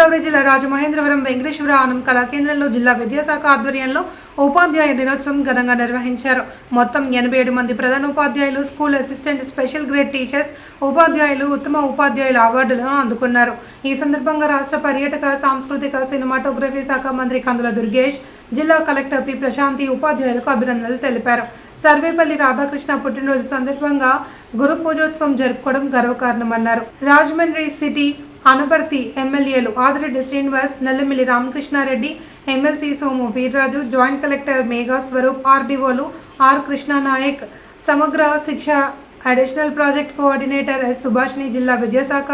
గోదావరి జిల్లా రాజమహేంద్రవరం వెంకటేశ్వర ఆనం కళాకేంద్రంలో జిల్లా విద్యాశాఖ ఆధ్వర్యంలో ఉపాధ్యాయ దినోత్సవం ఘనంగా నిర్వహించారు. మొత్తం ఎనభై ఏడు మంది ప్రధాన ఉపాధ్యాయులు school assistant special grade teachers ఉపాధ్యాయులు ఉత్తమ ఉపాధ్యాయుల అవార్డులను అందుకున్నారు. ఈ సందర్భంగా రాష్ట్ర పర్యాటక సాంస్కృతిక సినిమాటోగ్రఫీ శాఖ మంత్రి కందుల దుర్గేష్ జిల్లా కలెక్టర్ పి ప్రశాంతి ఉపాధ్యాయులకు అభినందనలు తెలిపారు. సర్వేపల్లి రాధాకృష్ణ పుట్టినరోజు సందర్భంగా గురు పూజోత్సవం జరుపుకోవడం గర్వకారణమన్నారు. రాజమండ్రి సిటీ అనపర్తి ఎమ్మెల్యేలు Adireddy Srinivas Nallamilli Ramakrishna Reddy MLC Somu Veerraju joint collector Megha Swaroop ఆర్డీఓలు R Krishna Naik Samagra Shiksha additional project coordinator S Subhashini జిల్లా విద్యాశాఖ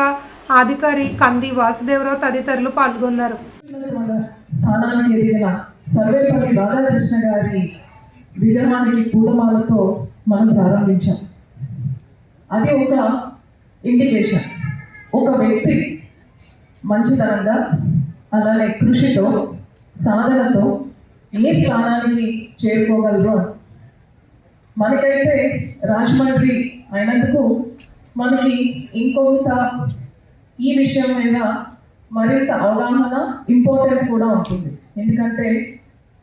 అధికారి కంది వాసుదేవరావు తదితరులు పాల్గొన్నారు. సర్వేపల్లి రాధాకృష్ణ గారి విగ్రహానికి పూలమాలతో మనం ప్రారంభించాం. అది ఒక ఇండికేషన్. ఒక వ్యక్తి మంచితనంగా అలానే కృషితో సాధనతో ఏ స్థానానికి చేరుకోగలరు. మనకైతే రాజమండ్రి అయినందుకు మనకి ఇంకొంత ఈ విషయం మీద మరింత అవగాహన ఇంపార్టెన్స్ కూడా ఉంటుంది. ఎందుకంటే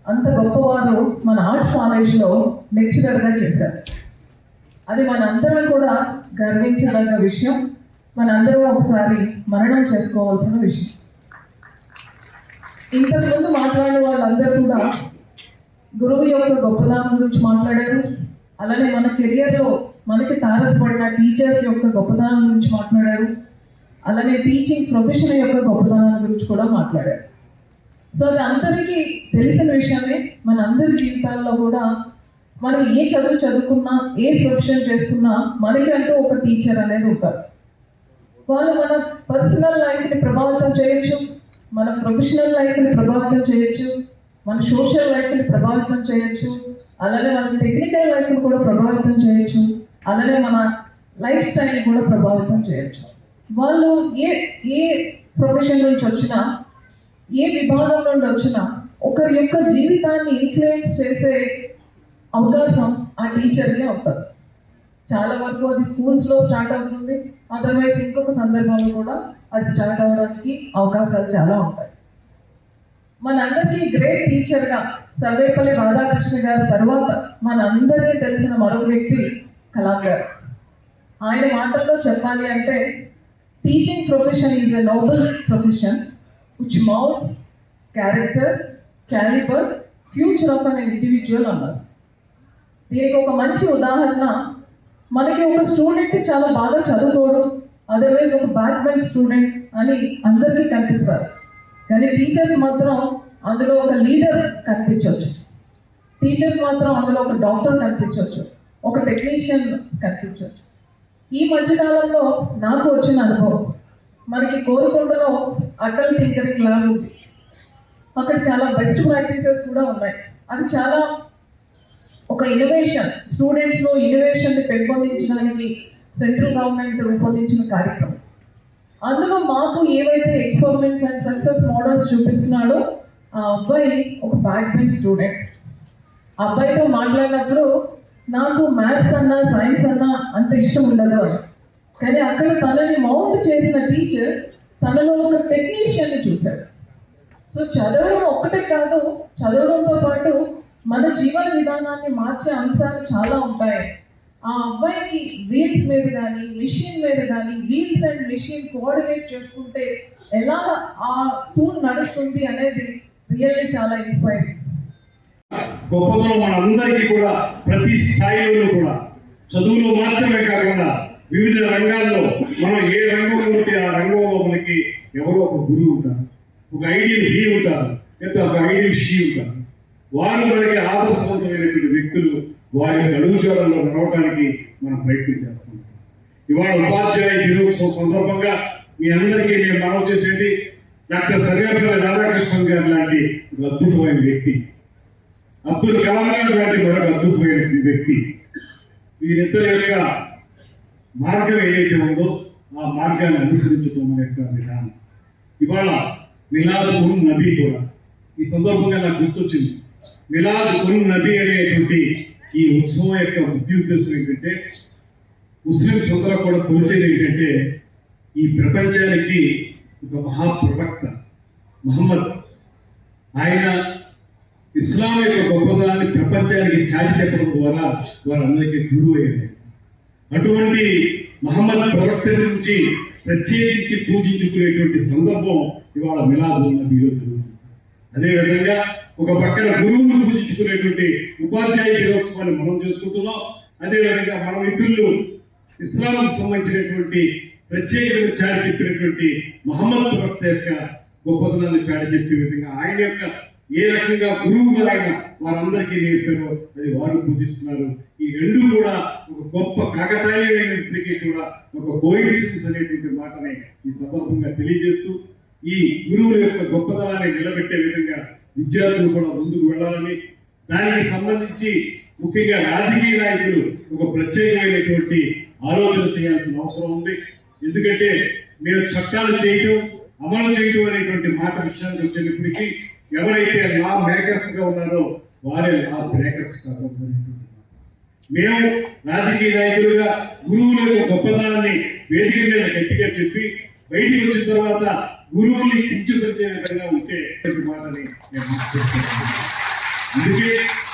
అంత గొప్పవారు మన ఆర్ట్స్ కాలేజ్లో లెక్చరర్గా చేశారు. అది మనందరం కూడా గర్వించదగ్గ విషయం. మనందరం ఒకసారి మరణం చేసుకోవాల్సిన విషయం. ఇంతకుముందు మాట్లాడిన వాళ్ళందరూ కూడా గురువు యొక్క గొప్పదనం గురించి మాట్లాడారు. అలానే మన కెరియర్లో మనకి తారసపడిన టీచర్స్ యొక్క గొప్పదనం గురించి మాట్లాడారు. అలానే టీచింగ్ ప్రొఫెషన్ యొక్క గొప్పదనం గురించి కూడా మాట్లాడారు. సో అది అందరికీ తెలిసిన విషయమే. మన అందరి జీవితాల్లో కూడా మనం ఏ చదువు చదువుకున్నా ఏ ప్రొఫెషన్ చేస్తున్నా మనకి అంటూ ఒక టీచర్ అనేది ఉంటారు. వాళ్ళు మన పర్సనల్ లైఫ్ని ప్రభావితం చేయొచ్చు మన ప్రొఫెషనల్ లైఫ్ని ప్రభావితం చేయొచ్చు మన సోషల్ లైఫ్ని ప్రభావితం చేయొచ్చు అలానే మన టెక్నికల్ లైఫ్ని కూడా ప్రభావితం చేయొచ్చు అలానే మన లైఫ్ స్టైల్ కూడా ప్రభావితం చేయొచ్చు. వాళ్ళు ఏ ఏ ప్రొఫెషన్ నుంచి వచ్చినా ఏ విభాగం నుండి వచ్చినా ఒకరి యొక్క జీవితాన్ని ఇన్ఫ్లుయెన్స్ చేసే అవకాశం ఆ టీచర్కే ఉంటుంది. చాలా వరకు అది స్కూల్స్లో స్టార్ట్ అవుతుంది. అదర్వైజ్ ఇంకొక సందర్భంలో కూడా అది స్టార్ట్ అవ్వడానికి అవకాశాలు చాలా ఉంటాయి. మనందరికీ గ్రేట్ టీచర్గా సర్వేపల్లి రాధాకృష్ణ గారి తర్వాత మనందరికీ తెలిసిన మరో వ్యక్తి కలాం గారు ఆయన మాటల్లో చెప్పాలి అంటే teaching profession is a noble profession which moulds character calibre future of an individual అన్నారు దీనికి ఒక మంచి ఉదాహరణ మనకి ఒక స్టూడెంట్ చాలా బాగా చదువుకోడు అదర్వైజ్ ఒక బ్యాక్ బెంచ్ స్టూడెంట్ అని అందరికీ కనిపిస్తారు. కానీ టీచర్కి మాత్రం అందులో ఒక లీడర్ కనిపించవచ్చు టీచర్కి మాత్రం అందులో ఒక డాక్టర్ కనిపించవచ్చు ఒక టెక్నీషియన్ కనిపించవచ్చు ఈ మధ్యకాలంలో నాకు వచ్చిన అనుభవం మనకి కోరుకొండలో అటల్ టింకరింగ్ ల్యాబ్ ఉంది. అక్కడ చాలా బెస్ట్ ప్రాక్టీసెస్ కూడా ఉన్నాయి. అది చాలా ఒక ఇన్నోవేషన్ స్టూడెంట్స్లో ఇన్నోవేషన్ పెంపొందించడానికి సెంట్రల్ గవర్నమెంట్ రూపొందించిన కార్యక్రమం. అందులో మాకు ఏవైతే ఎక్స్పెరిమెంట్స్ అండ్ సక్సెస్ మోడల్స్ చూపిస్తున్నాడో ఆ అబ్బాయి ఒక బ్యాడ్మింట్ స్టూడెంట్ ఆ అబ్బాయితో మాట్లాడినప్పుడు నాకు మ్యాథ్స్ అన్నా సైన్స్ అన్నా అంత ఇష్టం ఉండదు కానీ అక్కడ తనని మౌంట్ చేసిన టీచర్ తనలో ఒక టెక్నీషియన్ని చూశాడు. సో చదవడం ఒక్కటే మన జీవన విధానాన్ని మార్చే అంశాలు చాలా ఉంటాయి. ఆ అబ్బాయికి వీల్స్ మీద కానీ మిషన్ మీద కానీ వీల్స్ అండ్ మిషన్ కోఆర్డినేట్ చేసుకుంటే ఎలా ఆ టూల్ నడుస్తుంది అనేది రియల్లీ చాలా ఇన్స్పైర్ గొప్పతనం మనందరికీ కూడా ప్రతి స్థాయిలో కూడా చదువులో మాత్రమే కాకుండా వివిధ రంగాల్లో మనం ఏ రంగంలో ఉంటే ఆ రంగంలో మనకి ఎవరో ఒక గురువు ఉంటారు. ఒక ఐడియల్ హీ ఉంటారు. లేదా ఒక ఐడియల్ షీ ఉంటారు. వారు మనకి ఆదర్శవంతమైనటువంటి వ్యక్తులు వారి యొక్క అడుగుజాడల్లో నడవడానికి మనం ప్రయత్నం చేస్తున్నాం. ఇవాళ ఉపాధ్యాయ దినోత్సవం సందర్భంగా మీ అందరికీ నేను మనవి చేసేది డాక్టర్ సర్వేపల్లి రాధాకృష్ణన్ గారు లాంటి అద్భుతమైన వ్యక్తి. అబ్దుల్ కలాం గారు లాంటి మరొక అద్భుతమైన వ్యక్తి. వీరిద్దరి యొక్క మార్గం ఏదైతే ఉందో ఆ మార్గాన్ని అనుసరించడం మన యొక్క విధానం. ఇవాళ మిలాద్ ఉన్ నబీ కూడా ఈ సందర్భంగా నాకు గుర్తొచ్చింది. మిలాద్ ఉన్ నబీ అనేటువంటి ఈ ఉత్సవం యొక్క ముఖ్య ఉద్దేశం ఏంటంటే ముస్లింస్ అందరూ కూడా కోల్చేది ఏంటంటే ఈ ప్రపంచానికి ఒక మహాప్రవక్త మహమ్మద్. ఆయన ఇస్లాం యొక్క గొప్పదనాన్ని ప్రపంచానికి చాటి చెప్పడం ద్వారా వారందరికీ గురువు అయ్యారు అటువంటి మహమ్మద్ ప్రవక్త నుంచి ప్రత్యేకించి పూజించుకునేటువంటి సందర్భం ఇవాళ మిలాదు నబీలో జరుగుతుంది. అదేవిధంగా ఒక పక్కన గురువును పూజించుకునేటువంటి ఉపాధ్యాయ దినోత్సవాన్ని మనం చేసుకుంటున్నాం. అదేవిధంగా మన మిత్రులు ఇస్లాంకు సంబంధించినటువంటి ప్రత్యేకత చాటి చెప్పినటువంటి మహమ్మద్ ప్రవక్త యొక్క గొప్పతనాన్ని చాటి చెప్పే విధంగా ఆయన యొక్క ఏ రకంగా గురువుగా ఆయన వారందరికీ నేర్పారో అది వారు పూజిస్తున్నారు. ఈ రెండు కూడా ఒక గొప్ప కాకతాళీయమైనప్పటికీ కూడా ఒక కోయిన్సిడెన్స్ అనేటువంటి మాటని ఈ సందర్భంగా తెలియజేస్తూ ఈ గురువుల యొక్క గొప్పతనాన్ని నిలబెట్టే విధంగా విద్యార్థులు కూడా ముందుకు వెళ్ళాలని దానికి సంబంధించి ముఖ్యంగా రాజకీయ నాయకులు ఒక ప్రత్యేకమైనటువంటి ఆలోచన చేయాల్సిన అవసరం ఉంది. ఎందుకంటే మేము చట్టాలు చేయటం అమలు చేయటం అనేటువంటి మాట విషయానికి వచ్చేటప్పటికీ ఎవరైతే లా మేకర్స్గా ఉన్నారో వారే లా బ్రేకర్స్ కాకూడదు మేము రాజకీయ నాయకులుగా గురువుల యొక్క గొప్పతనాన్ని వేదిక మీద గట్టిగా చెప్పి బయటికి వచ్చిన తర్వాత గురువుని కించుపరిచే విధంగా ఉంటే మాటని నేను అందుకే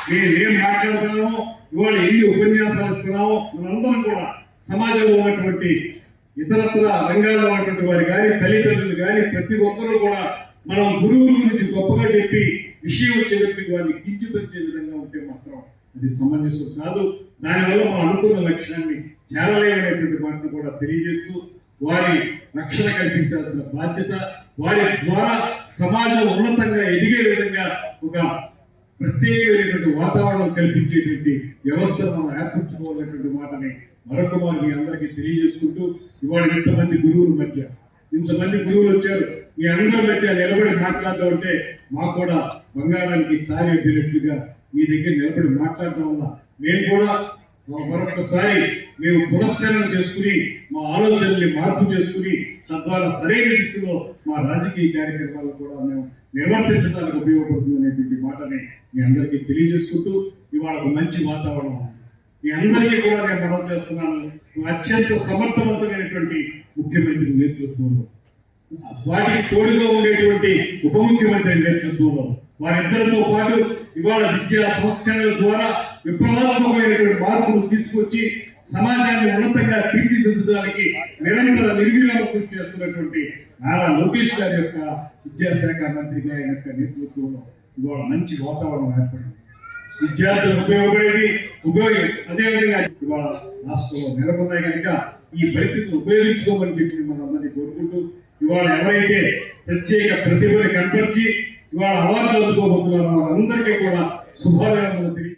మేము ఏం మాట్లాడుతున్నామో ఇవాళ ఎన్ని ఉపన్యాసాలు ఇస్తున్నామో మనందరం కూడా సమాజంలో ఉన్నటువంటి ఇతరత్ర రంగాల్లో ఉన్నటువంటి వారి కానీ తల్లిదండ్రులు కానీ ప్రతి ఒక్కరూ కూడా మనం గురువుల గురించి గొప్పగా చెప్పి విషయం వచ్చేటప్పటికి వారిని కించిపరిచే విధంగా ఉంటే మాత్రం అది సమంజసం కాదు. దానివల్ల మనం అనుకున్న లక్ష్యాన్ని చేరలేమనేటువంటి మాటను కూడా తెలియజేస్తూ వారి రక్షణ కల్పించాల్సిన బాధ్యత వారి ద్వారా సమాజం ఉన్నతంగా ఎదిగే విధంగా ఒక ప్రత్యేకమైనటువంటి వాతావరణం కల్పించేటువంటి వ్యవస్థను మనం ఏర్పరచుకోవాలనేటువంటి మాటని మరొక వారు మీ అందరికీ తెలియజేసుకుంటూ ఇవాళ ఇంతమంది గురువుల మధ్య ఇంతమంది గురువులు వచ్చారు మీ అందరి మధ్య నిలబడి మాట్లాడుతూ ఉంటే మాకు కూడా బంగారానికి తారీ అడ్డినట్లుగా మీ దగ్గర నిలబడి మాట్లాడటం వల్ల మేము కూడా మరొకసారి మేము పునశ్చరణ చేసుకుని మా ఆలోచనల్ని మార్పు చేసుకుని తద్వారా సరైన దిశలో మా రాజకీయ కార్యక్రమాలు కూడా మేము నిర్వర్తించడానికి ఉపయోగపడుతుంది అనేటువంటి మాటని మీ అందరికీ తెలియజేసుకుంటూ ఇవాళ ఒక మంచి వాతావరణం మీ అందరికీ కూడా నేను మనం చేస్తున్నాను అత్యంత సమర్థవంతమైనటువంటి ముఖ్యమంత్రి నేతృత్వంలో వాటికి తోడుగా ఉండేటువంటి ఉప ముఖ్యమంత్రి నేతృత్వంలో. వారిద్దరితో పాటు ఇవాళ విద్యా సంస్కరణల ద్వారా విప్లవాత్మకమైనటువంటి మార్పులు తీసుకొచ్చి సమాజాన్ని ఉన్నతంగా తీర్చిదిద్దడానికి నిరంతర నిర్వీర్యం కృషి చేస్తున్నటువంటి నారా లోకేష్ గారి యొక్క విద్యాశాఖ మంత్రిగా ఆయన యొక్క నేతృత్వంలో ఇవాళ మంచి వాతావరణం ఏర్పడింది. విద్యార్థులకు ఉపయోగపడేది ఉపయోగం అదేవిధంగా ఇవాళ రాష్ట్రంలో నెలకొన్నాయి కనుక ఈ పరిస్థితిని ఉపయోగించుకోమని చెప్పి మనందరినీ కోరుకుంటూ ఇవాళ ఎవరైతే ప్రత్యేక ప్రతిభని కనపరిచి ఇవాళ అవార్డులు అందుకోబోతున్నారో మనందరికీ కూడా శుభాకాంక్షలు